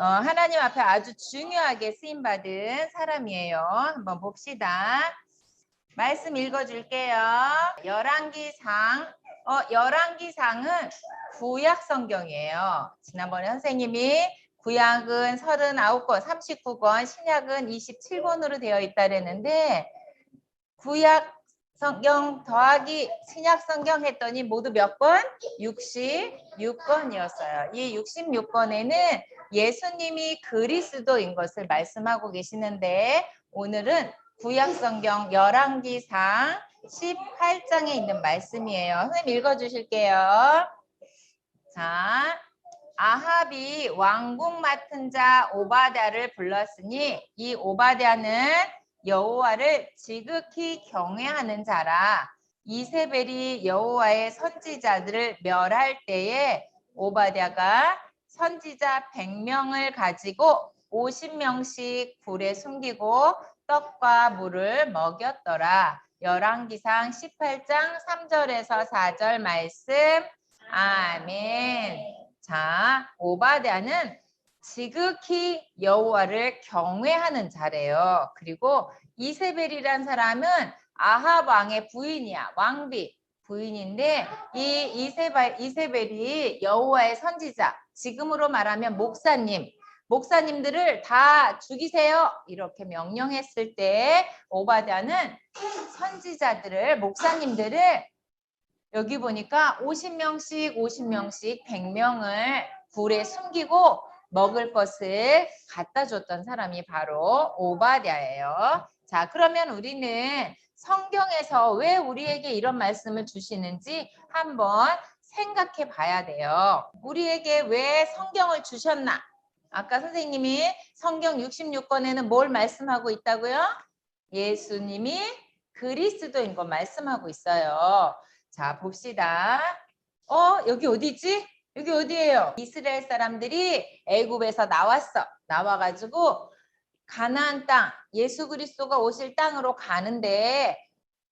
어, 하나님 앞에 아주 중요하게 쓰임 받은 사람이에요. 한번 봅시다. 말씀 읽어줄게요. 열왕기상, 어, 열왕기상은 구약 성경이에요. 지난번에 선생님이 구약은 39권, 39권, 신약은 27권으로 되어 있다 그랬는데 구약 성경 더하기 신약 성경 했더니 모두 몇 권? 66권이었어요. 이 66권에는 예수님이 그리스도인 것을 말씀하고 계시는데 오늘은 구약 성경 열왕기상 18장에 있는 말씀이에요. 선생님 읽어 주실게요. 자, 아합이 왕궁 맡은 자 오바댜를 불렀으니 이 오바댜는 여호와를 지극히 경외하는 자라 이세벨이 여호와의 선지자들을 멸할 때에 오바댜가 선지자 100명을 가지고 50명씩 불에 숨기고 떡과 물을 먹였더라. 열왕기상 18장 3절에서 4절 말씀. 아멘. 자, 오바댜는 지극히 여호와를 경외하는 자래요. 그리고 이세벨이란 사람은 아합 왕의 부인이야. 왕비 부인인데 이 이세벨, 이세벨이 여호와의 선지자, 지금으로 말하면 목사님, 목사님들을 다 죽이세요. 이렇게 명령했을 때 오바댜는 선지자들을 목사님들을 여기 보니까 50명씩 50명씩 100명을 불에 숨기고 먹을 것을 갖다 줬던 사람이 바로 오바댜예요. 자, 그러면 우리는 성경에서 왜 우리에게 이런 말씀을 주시는지 한번 생각해 봐야 돼요. 우리에게 왜 성경을 주셨나? 아까 선생님이 성경 66권에는 뭘 말씀하고 있다고요? 예수님이 그리스도인 거 말씀하고 있어요. 자, 봅시다. 어, 여기 어디지? 여기 어디예요? 이스라엘 사람들이 애굽에서 나왔어. 나와가지고 가나안 땅, 예수 그리스도가 오실 땅으로 가는데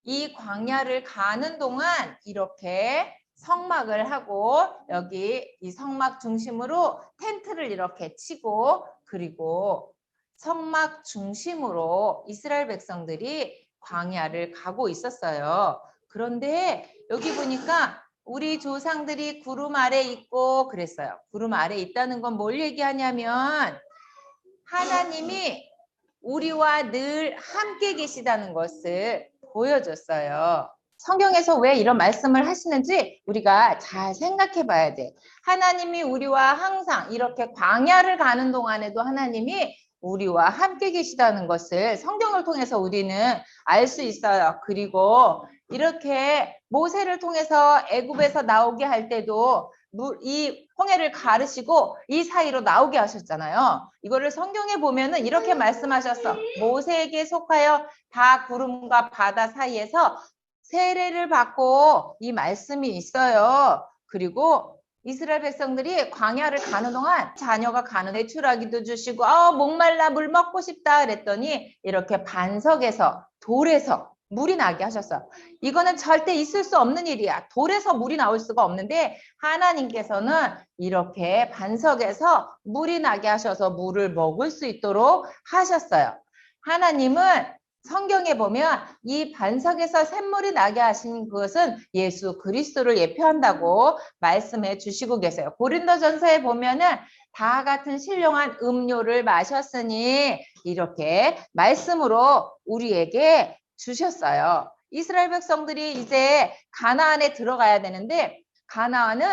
이 광야를 가는 동안 이렇게 성막을 하고 여기 이 성막 중심으로 텐트를 이렇게 치고 그리고 성막 중심으로 이스라엘 백성들이 광야를 가고 있었어요. 그런데 여기 보니까 우리 조상들이 구름 아래 있고 그랬어요. 구름 아래 있다는 건 뭘 얘기하냐면 하나님이 우리와 늘 함께 계시다는 것을 보여줬어요. 성경에서 왜 이런 말씀을 하시는지 우리가 잘 생각해 봐야 돼. 하나님이 우리와 항상 이렇게 광야를 가는 동안에도 하나님이 우리와 함께 계시다는 것을 성경을 통해서 우리는 알 수 있어요. 그리고 이렇게 모세를 통해서 애굽에서 나오게 할 때도 물, 이 홍해를 가르시고 이 사이로 나오게 하셨잖아요. 이거를 성경에 보면은 이렇게 말씀하셨어. 모세에게 속하여 다 구름과 바다 사이에서 세례를 받고 이 말씀이 있어요. 그리고 이스라엘 백성들이 광야를 가는 동안 자녀가 가는 외출하기도 주시고 아 목말라 물 먹고 싶다 그랬더니 이렇게 반석에서 돌에서 물이 나게 하셨어요. 이거는 절대 있을 수 없는 일이야. 돌에서 물이 나올 수가 없는데 하나님께서는 이렇게 반석에서 물이 나게 하셔서 물을 먹을 수 있도록 하셨어요. 하나님은 성경에 보면 이 반석에서 샘물이 나게 하신 그것은 예수 그리스도를 예표한다고 말씀해 주시고 계세요. 고린도전서에 보면은 다 같은 신령한 음료를 마셨으니 이렇게 말씀으로 우리에게 주셨어요. 이스라엘 백성들이 이제 가나안에 들어가야 되는데 가나안은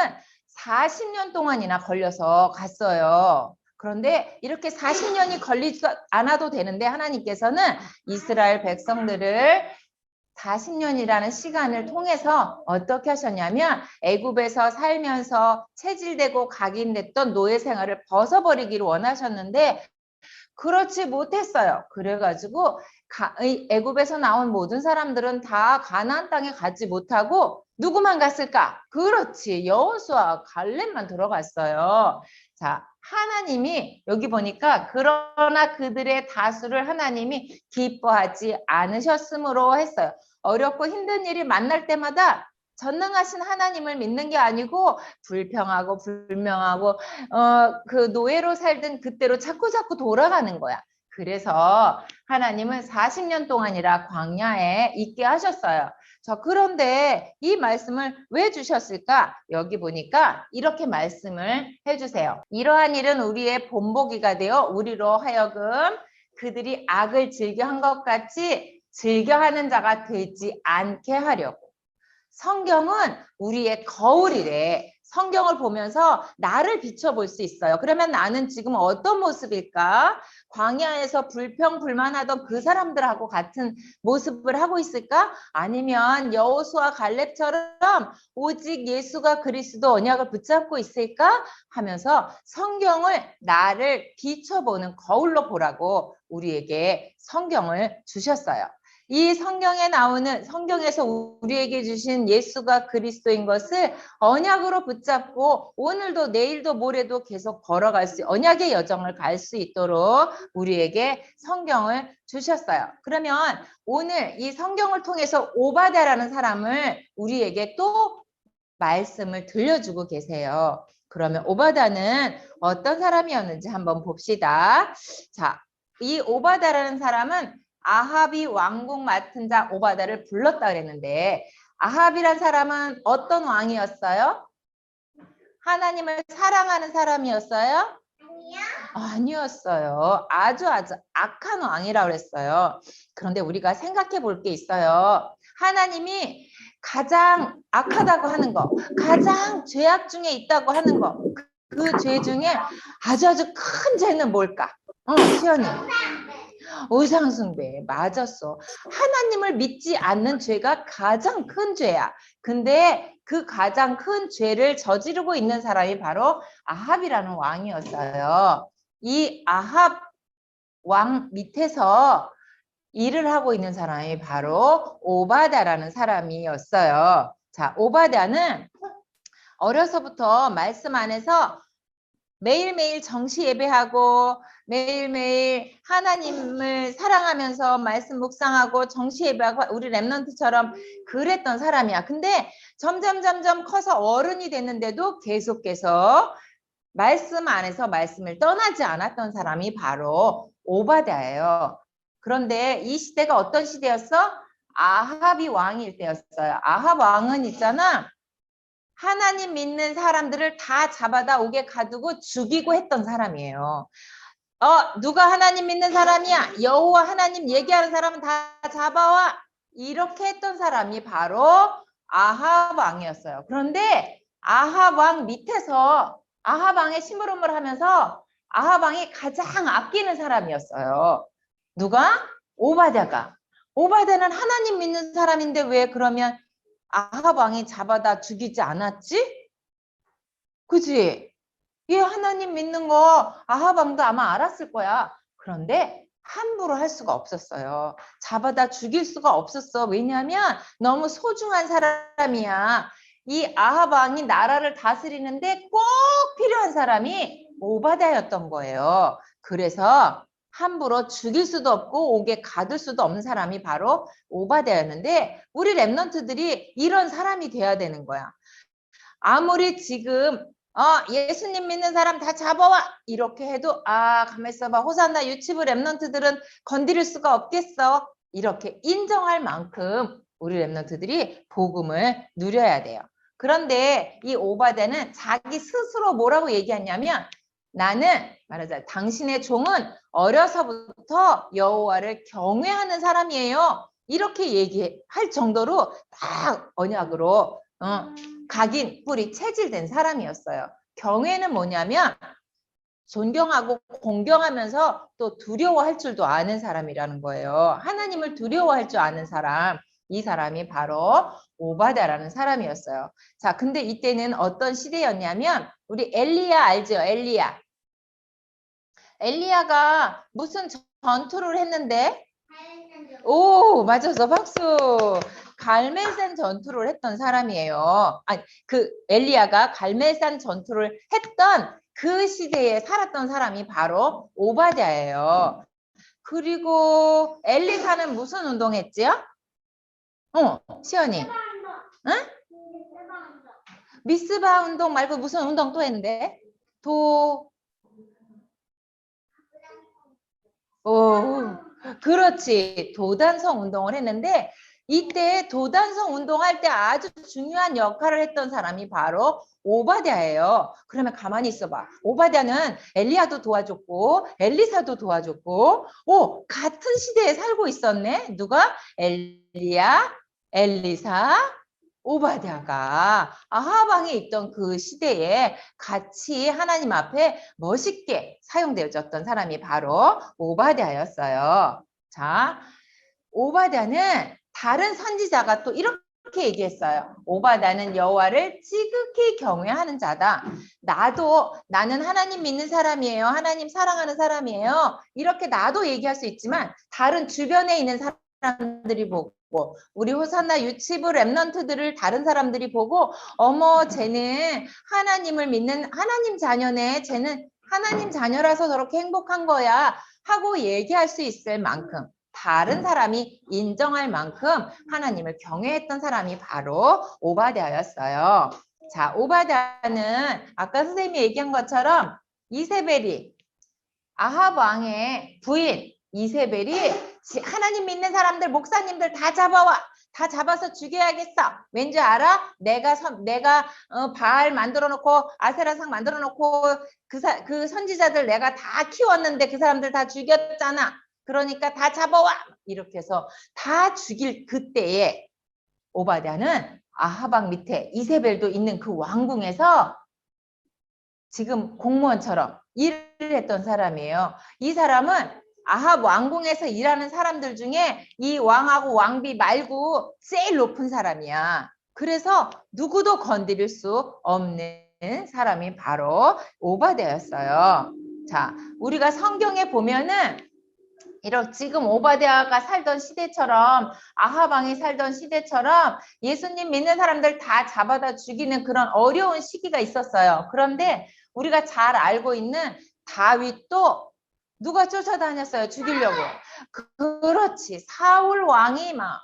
40년 동안이나 걸려서 갔어요. 그런데 이렇게 40년이 걸리지 않아도 되는데 하나님께서는 이스라엘 백성들을 40년이라는 시간을 통해서 어떻게 하셨냐면 애굽에서 살면서 체질되고 각인됐던 노예 생활을 벗어버리기를 원하셨는데 그렇지 못했어요. 그래가지고 애굽에서 나온 모든 사람들은 다 가나안 땅에 가지 못하고 누구만 갔을까? 그렇지 여호수아 갈렙만 들어갔어요. 자 하나님이 여기 보니까 그러나 그들의 다수를 하나님이 기뻐하지 않으셨으므로 했어요. 어렵고 힘든 일이 만날 때마다 전능하신 하나님을 믿는 게 아니고 불평하고 불명하고 어 그 노예로 살던 그때로 자꾸 자꾸 돌아가는 거야. 그래서 하나님은 40년 동안이라 광야에 있게 하셨어요. 자, 그런데 이 말씀을 왜 주셨을까? 여기 보니까 이렇게 말씀을 해주세요. 이러한 일은 우리의 본보기가 되어 우리로 하여금 그들이 악을 즐겨 한 것 같이 즐겨 하는 자가 되지 않게 하려고. 성경은 우리의 거울이래. 성경을 보면서 나를 비춰볼 수 있어요. 그러면 나는 지금 어떤 모습일까? 광야에서 불평불만하던 그 사람들하고 같은 모습을 하고 있을까? 아니면 여호수아 갈렙처럼 오직 예수가 그리스도 언약을 붙잡고 있을까? 하면서 성경을 나를 비춰보는 거울로 보라고 우리에게 성경을 주셨어요. 이 성경에 나오는 성경에서 우리에게 주신 예수가 그리스도인 것을 언약으로 붙잡고 오늘도 내일도 모레도 계속 걸어갈 수 언약의 여정을 갈 수 있도록 우리에게 성경을 주셨어요. 그러면 오늘 이 성경을 통해서 오바다라는 사람을 우리에게 또 말씀을 들려주고 계세요. 그러면 오바다는 어떤 사람이었는지 한번 봅시다. 자, 이 오바다라는 사람은 아합이 왕궁 맡은 자 오바다를 불렀다 그랬는데 아합이란 사람은 어떤 왕이었어요? 하나님을 사랑하는 사람이었어요? 아니었어요. 아주 아주 악한 왕이라고 그랬어요. 그런데 우리가 생각해 볼 게 있어요. 하나님이 가장 악하다고 하는 거, 가장 죄악 중에 있다고 하는 거, 그 죄 중에 아주 아주 큰 죄는 뭘까? 어, 시연이. 우상숭배 맞았어. 하나님을 믿지 않는 죄가 가장 큰 죄야. 근데 그 가장 큰 죄를 저지르고 있는 사람이 바로 아합이라는 왕이었어요. 이 아합 왕 밑에서 일을 하고 있는 사람이 바로 오바다라는 사람이었어요. 자, 오바다는 어려서부터 말씀 안에서 매일매일 정시 예배하고 매일매일 하나님을 사랑하면서 말씀 묵상하고 정시 예배하고 우리 랩런트처럼 그랬던 사람이야. 근데 점점 점점 커서 어른이 됐는데도 계속해서 말씀 안에서 말씀을 떠나지 않았던 사람이 바로 오바다예요. 그런데 이 시대가 어떤 시대였어? 아합이 왕일 때였어요. 아합 왕은 있잖아. 하나님 믿는 사람들을 다 잡아다 옥에 가두고 죽이고 했던 사람이에요. 어, 누가 하나님 믿는 사람이야? 여호와 하나님 얘기하는 사람은 다 잡아와. 이렇게 했던 사람이 바로 아합 왕이었어요. 그런데 아합 왕 밑에서 아합 왕의 심부름을 하면서 아합 왕이 가장 아끼는 사람이었어요. 누가? 오바댜가. 오바댜는 하나님 믿는 사람인데 왜 그러면 아합 왕이 잡아다 죽이지 않았지? 그지? 얘 하나님 믿는 거 아합 왕도 아마 알았을 거야. 그런데 함부로 할 수가 없었어요. 잡아다 죽일 수가 없었어. 왜냐하면 너무 소중한 사람이야. 이 아합 왕이 나라를 다스리는데 꼭 필요한 사람이 오바다였던 거예요. 그래서 함부로 죽일 수도 없고 옥에 가둘 수도 없는 사람이 바로 오바다였는데 우리 랩런트들이 이런 사람이 돼야 되는 거야. 아무리 지금 어, 예수님 믿는 사람 다 잡아와 이렇게 해도 아 가만 있어봐 호산나 유치부 랩런트들은 건드릴 수가 없겠어 이렇게 인정할 만큼 우리 랩런트들이 복음을 누려야 돼요. 그런데 이 오바다는 자기 스스로 뭐라고 얘기했냐면 나는 말하자 당신의 종은 어려서부터 여호와를 경외하는 사람이에요. 이렇게 얘기할 정도로 딱 언약으로 어, 각인 뿌리 체질된 사람이었어요. 경외는 뭐냐면 존경하고 공경하면서 또 두려워할 줄도 아는 사람이라는 거예요. 하나님을 두려워할 줄 아는 사람. 이 사람이 바로 오바다라는 사람이었어요. 자, 근데 이때는 어떤 시대였냐면 우리 엘리야 알죠? 엘리야. 엘리야가 무슨 전투를 했는데? 오, 맞았어. 박수. 갈멜산 전투를 했던 사람이에요. 아니, 그 엘리야가 갈멜산 전투를 했던 그 시대에 살았던 사람이 바로 오바댜예요. 그리고 엘리사는 무슨 운동했지요? 어, 시연이. 응? 미스바 운동 말고 무슨 운동 또 했는데? 도, 오, 그렇지. 도단성 운동을 했는데 이때 도단성 운동할 때 아주 중요한 역할을 했던 사람이 바로 오바댜예요. 그러면 가만히 있어봐. 오바댜는 엘리야도 도와줬고 엘리사도 도와줬고 오 같은 시대에 살고 있었네. 누가 엘리야, 엘리사, 오바댜가 아하방에 있던 그 시대에 같이 하나님 앞에 멋있게 사용되어졌던 사람이 바로 오바댜였어요. 자, 오바댜는 다른 선지자가 또 이렇게 얘기했어요. 오바다는 여호와를 지극히 경외하는 자다. 나도 나는 하나님 믿는 사람이에요. 하나님 사랑하는 사람이에요. 이렇게 나도 얘기할 수 있지만 다른 주변에 있는 사람들이 보고 우리 호산나 유치부 랩런트들을 다른 사람들이 보고 어머 쟤는 하나님을 믿는 하나님 자녀네. 쟤는 하나님 자녀라서 저렇게 행복한 거야 하고 얘기할 수 있을 만큼 다른 사람이 인정할 만큼 하나님을 경외했던 사람이 바로 오바댜였어요. 자, 오바댜는 아까 선생님이 얘기한 것처럼 이세벨이 아합 왕의 부인 이세벨이 하나님 믿는 사람들 목사님들 다 잡아와 다 잡아서 죽여야겠어. 왠지 알아? 내가 선, 내가 어, 바알 만들어 놓고 아세라상 만들어 놓고 그, 사, 그 선지자들 내가 다 키웠는데 그 사람들 다 죽였잖아. 그러니까 다 잡아와 이렇게 해서 다 죽일 그때에 오바댜는 아하방 밑에 이세벨도 있는 그 왕궁에서 지금 공무원처럼 일을 했던 사람이에요. 이 사람은 아합 왕궁에서 일하는 사람들 중에 이 왕하고 왕비 말고 제일 높은 사람이야. 그래서 누구도 건드릴 수 없는 사람이 바로 오바댜였어요. 자, 우리가 성경에 보면은 이렇게 지금 오바댜가 살던 시대처럼 아하방이 살던 시대처럼 예수님 믿는 사람들 다 잡아다 죽이는 그런 어려운 시기가 있었어요. 그런데 우리가 잘 알고 있는 다윗도 누가 쫓아다녔어요? 죽이려고. 그, 그렇지. 사울 왕이 막 아,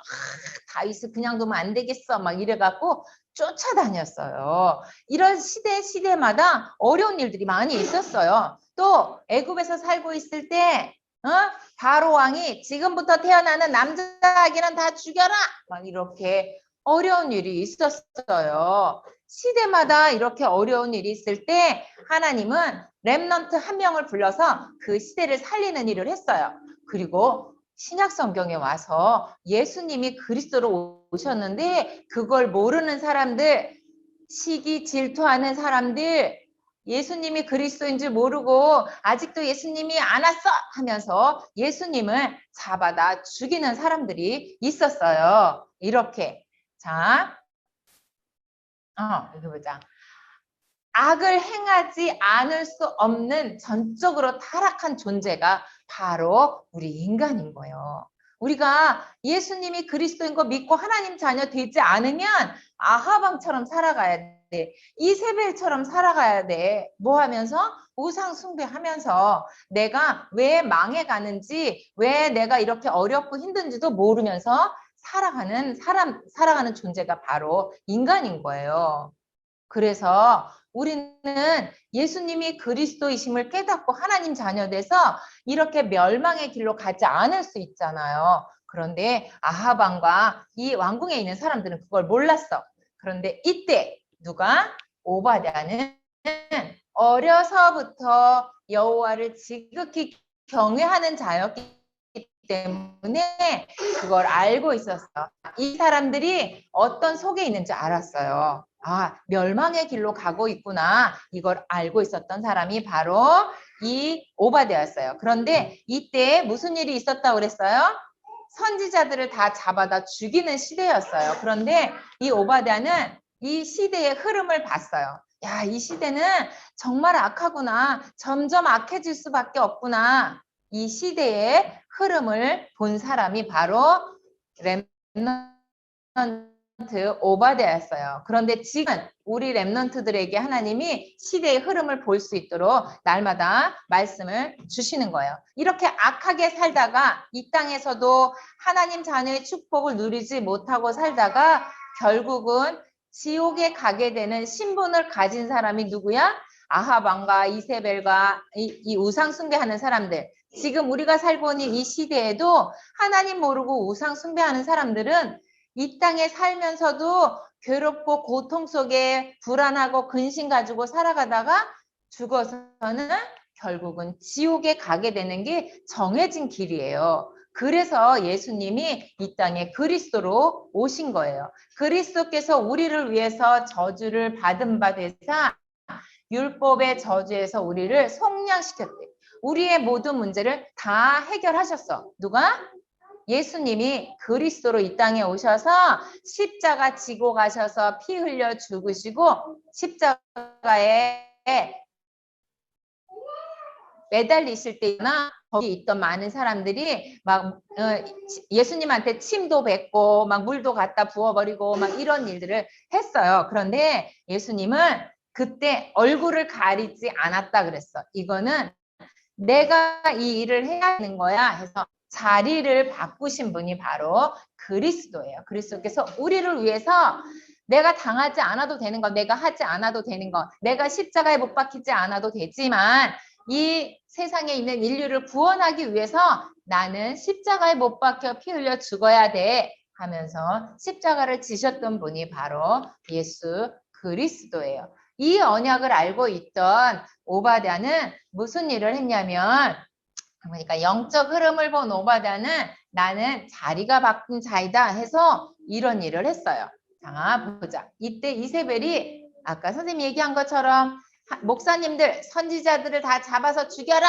다윗을 그냥 두면 안 되겠어. 막 이래갖고 쫓아다녔어요. 이런 시대 시대마다 어려운 일들이 많이 있었어요. 또 애굽에서 살고 있을 때 어? 바로 왕이 지금부터 태어나는 남자아기는 다 죽여라! 막 이렇게 어려운 일이 있었어요. 시대마다 이렇게 어려운 일이 있을 때 하나님은 렘넌트 한 명을 불러서 그 시대를 살리는 일을 했어요. 그리고 신약 성경에 와서 예수님이 그리스도로 오셨는데 그걸 모르는 사람들, 시기 질투하는 사람들, 예수님이 그리스도인 줄 모르고 아직도 예수님이 안 왔어 하면서 예수님을 잡아다 죽이는 사람들이 있었어요. 이렇게. 자, 어, 여기 보자. 악을 행하지 않을 수 없는 전적으로 타락한 존재가 바로 우리 인간인 거예요. 우리가 예수님이 그리스도인 거 믿고 하나님 자녀 되지 않으면 아하방처럼 살아가야 돼. 이세벨처럼 살아가야 돼. 뭐 하면서? 우상 숭배하면서 내가 왜 망해가는지, 왜 내가 이렇게 어렵고 힘든지도 모르면서 살아가는 사람, 살아가는 존재가 바로 인간인 거예요. 그래서 우리는 예수님이 그리스도이심을 깨닫고 하나님 자녀 돼서 이렇게 멸망의 길로 가지 않을 수 있잖아요. 그런데 아하방과 이 왕궁에 있는 사람들은 그걸 몰랐어. 그런데 이때 누가 오바댜는 어려서부터 여호와를 지극히 경외하는 자였기 때문에 그걸 알고 있었어. 이 사람들이 어떤 속에 있는지 알았어요. 아, 멸망의 길로 가고 있구나. 이걸 알고 있었던 사람이 바로 이 오바데였어요. 그런데 이때 무슨 일이 있었다고 그랬어요? 선지자들을 다 잡아다 죽이는 시대였어요. 그런데 이 오바데는 이 시대의 흐름을 봤어요. 야, 이 시대는 정말 악하구나. 점점 악해질 수밖에 없구나. 이 시대의 흐름을 본 사람이 바로 렘넌트 오바데였어요. 그런데 지금 우리 렘넌트들에게 하나님이 시대의 흐름을 볼 수 있도록 날마다 말씀을 주시는 거예요. 이렇게 악하게 살다가 이 땅에서도 하나님 자녀의 축복을 누리지 못하고 살다가 결국은 지옥에 가게 되는 신분을 가진 사람이 누구야? 아하방과 이세벨과 이, 이 우상 숭배하는 사람들. 지금 우리가 살고 있는 이 시대에도 하나님 모르고 우상 숭배하는 사람들은 이 땅에 살면서도 괴롭고 고통 속에 불안하고 근심 가지고 살아가다가 죽어서는 결국은 지옥에 가게 되는 게 정해진 길이에요. 그래서 예수님이 이 땅에 그리스도로 오신 거예요. 그리스도께서 우리를 위해서 저주를 받은 바 되사 율법의 저주에서 우리를 속량시켰대. 우리의 모든 문제를 다 해결하셨어. 누가? 예수님이 그리스도로 이 땅에 오셔서 십자가 지고 가셔서 피 흘려 죽으시고 십자가에 매달리실 때나 거기 있던 많은 사람들이 막 어, 예수님한테 침도 뱉고 막 물도 갖다 부어버리고 막 이런 일들을 했어요. 그런데 예수님은 그때 얼굴을 가리지 않았다 그랬어. 이거는 내가 이 일을 해야 하는 거야 해서 자리를 바꾸신 분이 바로 그리스도예요. 그리스도께서 우리를 위해서 내가 당하지 않아도 되는 거, 내가 하지 않아도 되는 거, 내가 십자가에 못 박히지 않아도 되지만 이 세상에 있는 인류를 구원하기 위해서 나는 십자가에 못 박혀 피 흘려 죽어야 돼 하면서 십자가를 지셨던 분이 바로 예수 그리스도예요. 이 언약을 알고 있던 오바댜는 무슨 일을 했냐면 그러니까 영적 흐름을 본 오바댜는 나는 자리가 바꾼 자이다 해서 이런 일을 했어요. 자 보자. 이때 이세벨이 아까 선생님이 얘기한 것처럼 목사님들 선지자들을 다 잡아서 죽여라!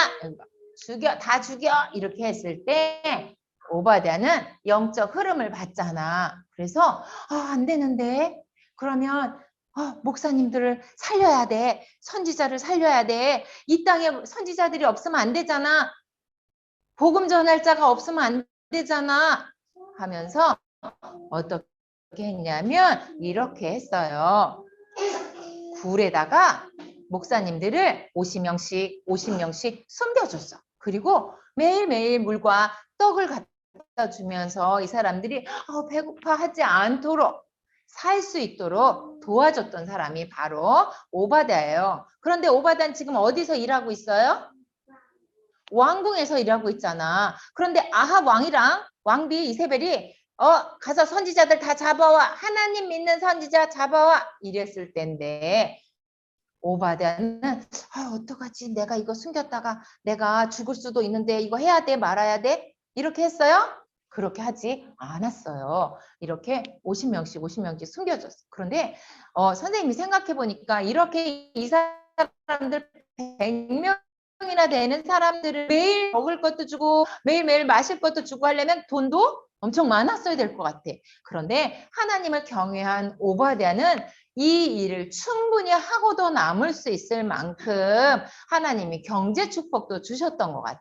죽여 다 죽여! 이렇게 했을 때 오바댜는 영적 흐름을 봤잖아. 그래서 아, 안 되는데? 그러면 어, 목사님들을 살려야 돼. 선지자를 살려야 돼 이 땅에 선지자들이 없으면 안 되잖아. 복음 전할 자가 없으면 안 되잖아. 하면서 어떻게 했냐면 이렇게 했어요. 굴에다가 목사님들을 50명씩 50명씩 숨겨줬어. 그리고 매일매일 물과 떡을 갖다 주면서 이 사람들이 어, 배고파 하지 않도록 살 수 있도록 도와줬던 사람이 바로 오바다예요. 그런데 오바다는 지금 어디서 일하고 있어요? 왕궁에서 일하고 있잖아. 그런데 아합 왕이랑 왕비 이세벨이 어 가서 선지자들 다 잡아와 하나님 믿는 선지자 잡아와 이랬을 텐데 오바댜는 아, 어떡하지? 내가 이거 숨겼다가 내가 죽을 수도 있는데 이거 해야 돼 말아야 돼? 이렇게 했어요? 그렇게 하지 않았어요. 이렇게 50명씩 50명씩 숨겨줬어. 그런데 어, 선생님이 생각해 보니까 이렇게 이 사람들 100명 이나 되는 사람들을 매일 먹을 것도 주고 매일매일 마실 것도 주고 하려면 돈도 엄청 많았어야 될 것 같아. 그런데 하나님을 경외한 오바댜는 이 일을 충분히 하고도 남을 수 있을 만큼 하나님이 경제 축복도 주셨던 것 같아.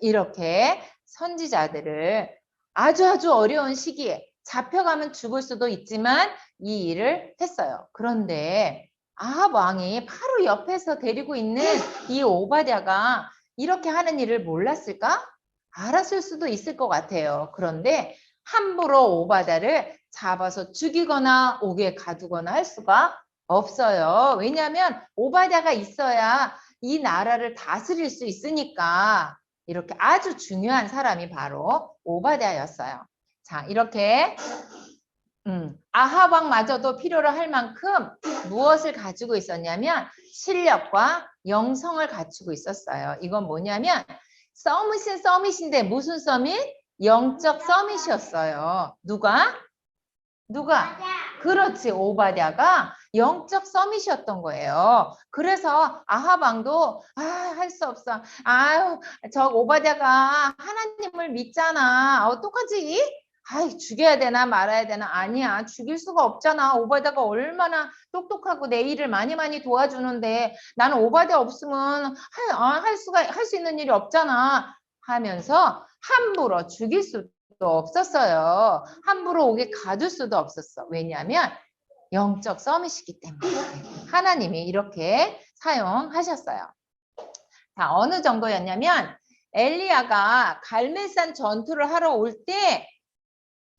이렇게 선지자들을 아주 아주 어려운 시기에 잡혀가면 죽을 수도 있지만 이 일을 했어요. 그런데 아합 왕이 바로 옆에서 데리고 있는 이 오바댜가 이렇게 하는 일을 몰랐을까? 알았을 수도 있을 것 같아요. 그런데 함부로 오바다를 잡아서 죽이거나 옥에 가두거나 할 수가 없어요. 왜냐하면 오바다가 있어야 이 나라를 다스릴 수 있으니까 이렇게 아주 중요한 사람이 바로 오바다였어요. 자, 이렇게 음, 아하방마저도 필요로 할 만큼 무엇을 가지고 있었냐면 실력과 영성을 갖추고 있었어요. 이건 뭐냐면 서밋은 서밋인데 무슨 서밋? 영적 서밋이었어요. 누가? 누가? 그렇지 오바댜가 영적 서밋이었던 거예요. 그래서 아하방도 아 할 수 없어. 아유 저 오바댜가 하나님을 믿잖아. 어떡하지? 아이 죽여야 되나 말아야 되나 아니야 죽일 수가 없잖아 오바다가 얼마나 똑똑하고 내 일을 많이 많이 도와주는데 나는 오바다 없으면 할, 아, 할 수가 할 수 있는 일이 없잖아 하면서 함부로 죽일 수도 없었어요 함부로 오게 가둘 수도 없었어 왜냐하면 영적 서밋이기 때문에 하나님이 이렇게 사용하셨어요 자 어느 정도였냐면 엘리야가 갈멜산 전투를 하러 올 때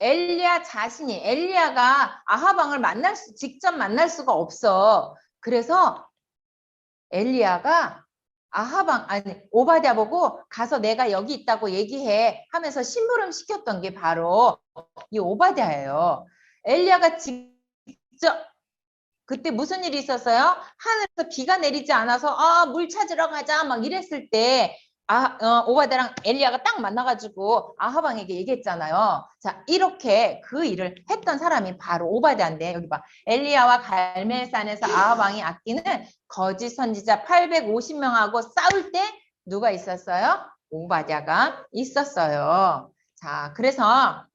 엘리야 자신이 엘리야가 아하방을 만날 수 직접 만날 수가 없어. 그래서 엘리야가 아하방 아니 오바댜 보고 가서 내가 여기 있다고 얘기해 하면서 심부름 시켰던 게 바로 이 오바댜예요. 엘리야가 직접 그때 무슨 일이 있었어요? 하늘에서 비가 내리지 않아서 아 물 찾으러 가자 막 이랬을 때 아, 어, 오바댜랑 엘리야가 딱 만나가지고 아하방에게 얘기했잖아요. 자, 이렇게 그 일을 했던 사람이 바로 오바댜인데 여기 봐. 엘리야와 갈멜산에서 아하방이 아끼는 거짓 선지자 850명하고 싸울 때 누가 있었어요? 오바댜가 있었어요. 자, 그래서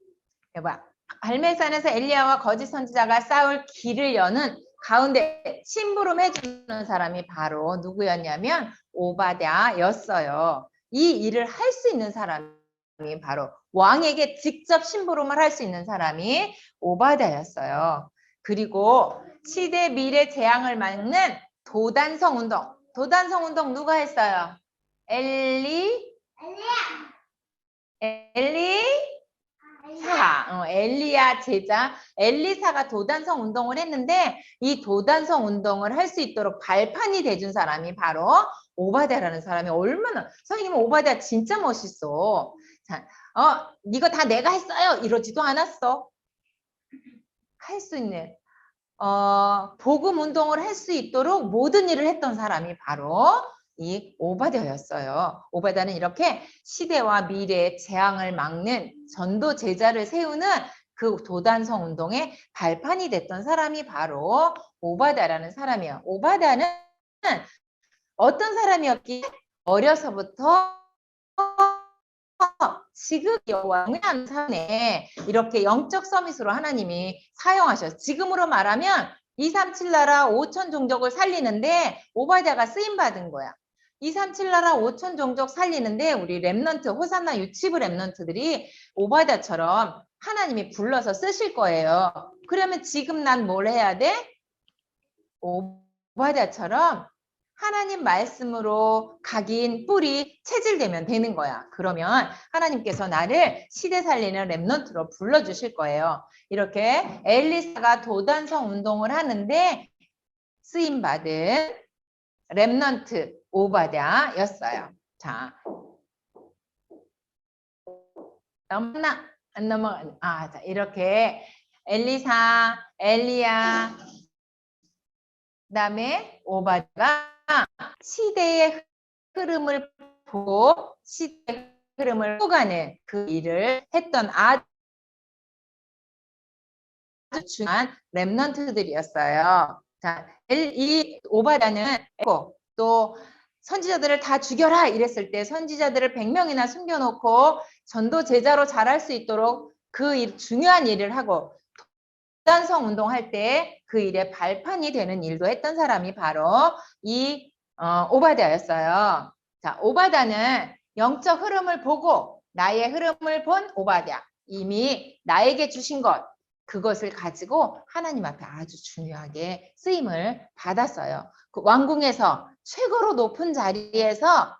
여봐. 갈멜산에서 엘리야와 거짓 선지자가 싸울 길을 여는 가운데 심부름 해주는 사람이 바로 누구였냐면 오바댜였어요. 이 일을 할 수 있는 사람이 바로 왕에게 직접 심부름을 할 수 있는 사람이 오바댜였어요. 그리고 시대 미래 재앙을 막는 도단성 운동. 도단성 운동 누가 했어요? 엘리 엘리 사, 어, 엘리야 제자 엘리사가 도단성 운동을 했는데 이 도단성 운동을 할 수 있도록 발판이 돼준 사람이 바로 오바댜라는 사람이 얼마나 선생님 오바댜 진짜 멋있어. 자, 어 이거 다 내가 했어요 이러지도 않았어. 할 수 있는 어 복음 운동을 할 수 있도록 모든 일을 했던 사람이 바로 이 오바댜였어요. 오바댜는 이렇게 시대와 미래의 재앙을 막는 전도 제자를 세우는 그 도단성 운동의 발판이 됐던 사람이 바로 오바댜라는 사람이에요. 오바댜는 어떤 사람이었기에 어려서부터 지극 여왕한 산에 이렇게 영적 서밋으로 하나님이 사용하셨어요. 지금으로 말하면 237 나라 5천 종족을 살리는데 오바댜가 쓰임 받은 거야. 237 나라 5천 종족 살리는데 우리 랩넌트 호산나 유치부 랩넌트들이 오바댜처럼 하나님이 불러서 쓰실 거예요. 그러면 지금 난 뭘 해야 돼? 오바댜처럼 하나님 말씀으로 각인 뿌리 체질되면 되는 거야. 그러면 하나님께서 나를 시대 살리는 랩넌트로 불러주실 거예요. 이렇게 엘리사가 도단성 운동을 하는데 쓰임 받은 랩넌트 오바댜였어요. 자, 넘나 안 넘어 아, 자 이렇게 엘리사, 엘리야, 그다음에 오바댜가 시대의 흐름을 보고 시대의 흐름을 보가는 그 일을 했던 아주 중요한 랩넌트들이었어요. 자, 엘- 이 오바다는 또 선지자들을 다 죽여라 이랬을 때 선지자들을 100명이나 숨겨놓고 전도 제자로 자랄 수 있도록 그 일, 중요한 일을 하고 도단성 운동할 때 그 일의 발판이 되는 일도 했던 사람이 바로 이 어, 오바댜였어요. 자, 오바댜는 영적 흐름을 보고 나의 흐름을 본 오바댜. 이미 나에게 주신 것 그것을 가지고 하나님 앞에 아주 중요하게 쓰임을 받았어요. 그 왕궁에서 최고로 높은 자리에서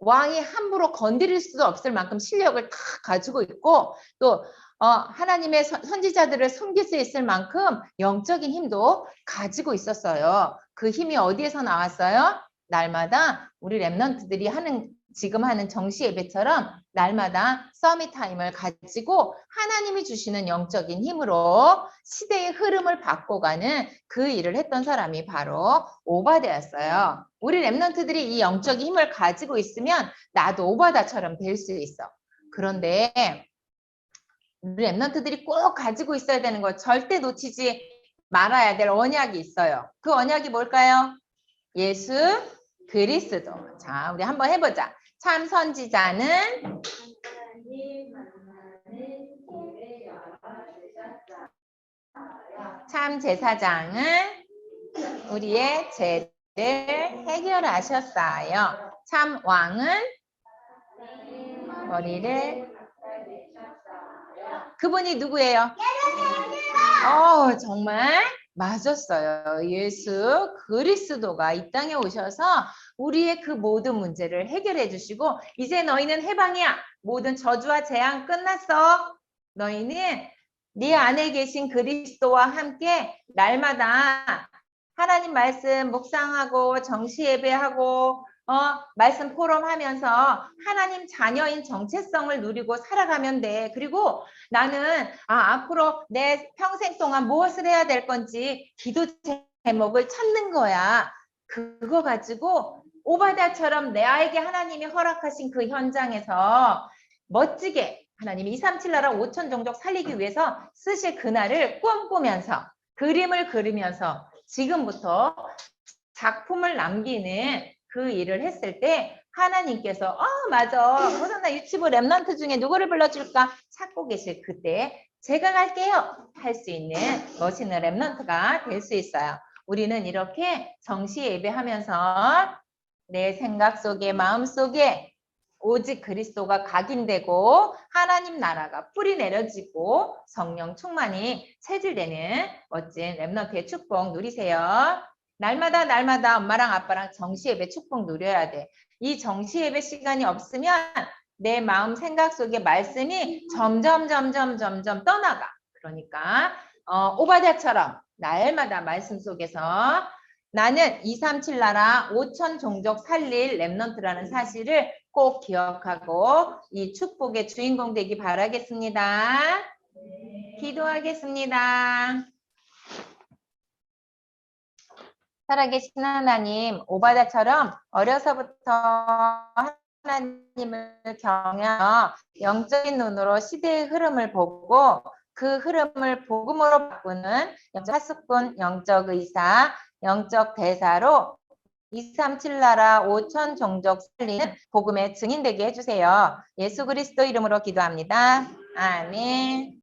왕이 함부로 건드릴 수도 없을 만큼 실력을 다 가지고 있고 또 어, 하나님의 선- 선지자들을 숨길 수 있을 만큼 영적인 힘도 가지고 있었어요. 그 힘이 어디에서 나왔어요? 날마다 우리 랩런트들이 하는 지금 하는 정시 예배처럼 날마다 서밋 타임을 가지고 하나님이 주시는 영적인 힘으로 시대의 흐름을 바꿔가는 그 일을 했던 사람이 바로 오바댜였어요. 우리 랩런트들이 이 영적인 힘을 가지고 있으면 나도 오바다처럼 될 수 있어. 그런데 우리 랩런트들이 꼭 가지고 있어야 되는 거 절대 놓치지 말아야 될 언약이 있어요. 그 언약이 뭘까요? 예수 그리스도. 자, 우리 한번 해보자. 참 선지자는 참 제사장은 우리의 죄를 해결하셨어요. 참 왕은 머리를 그분이 누구예요? 어, 정말 맞았어요. 예수 그리스도가 이 땅에 오셔서 우리의 그 모든 문제를 해결해 주시고 이제 너희는 해방이야. 모든 저주와 재앙 끝났어. 너희는 네 안에 계신 그리스도와 함께 날마다 하나님 말씀 묵상하고 정시 예배하고 어, 말씀 포럼하면서 하나님 자녀인 정체성을 누리고 살아가면 돼. 그리고 나는 아, 앞으로 내 평생 동안 무엇을 해야 될 건지 기도 제목을 찾는 거야. 그거 가지고 오바다처럼 내에게 하나님이 허락하신 그 현장에서 멋지게 하나님이 237 나라 5천 종족 살리기 위해서 쓰실 그날을 꿈꾸면서 그림을 그리면서 지금부터 작품을 남기는 그 일을 했을 때 하나님께서 어 맞아. 호산나 유치부 랩런트 중에 누구를 불러줄까? 찾고 계실 그때 제가 갈게요. 할 수 있는 멋있는 랩런트가 될 수 있어요. 우리는 이렇게 정시 예배하면서 내 생각 속에 마음 속에 오직 그리스도가 각인되고 하나님 나라가 뿌리 내려지고 성령 충만이 체질되는 멋진 랩런트의 축복 누리세요. 날마다 날마다 엄마랑 아빠랑 정시 예배 축복 누려야 돼. 이 정시 예배 시간이 없으면 내 마음 생각 속에 말씀이 점점 점점 점점 떠나가. 그러니까 어, 오바댜처럼 날마다 말씀 속에서 나는 237 나라 5천 종족 살릴 랩넌트라는 사실을 꼭 기억하고 이 축복의 주인공 되기 바라겠습니다. 기도하겠습니다. 살아계신 하나님, 오바다처럼 어려서부터 하나님을 경외하며 영적인 눈으로 시대의 흐름을 보고 그 흐름을 복음으로 바꾸는 영적 하숙군, 영적 의사, 영적 대사로 237 나라 5천 종족 살리는 복음의 증인 되게 해주세요. 예수 그리스도 이름으로 기도합니다. 아멘.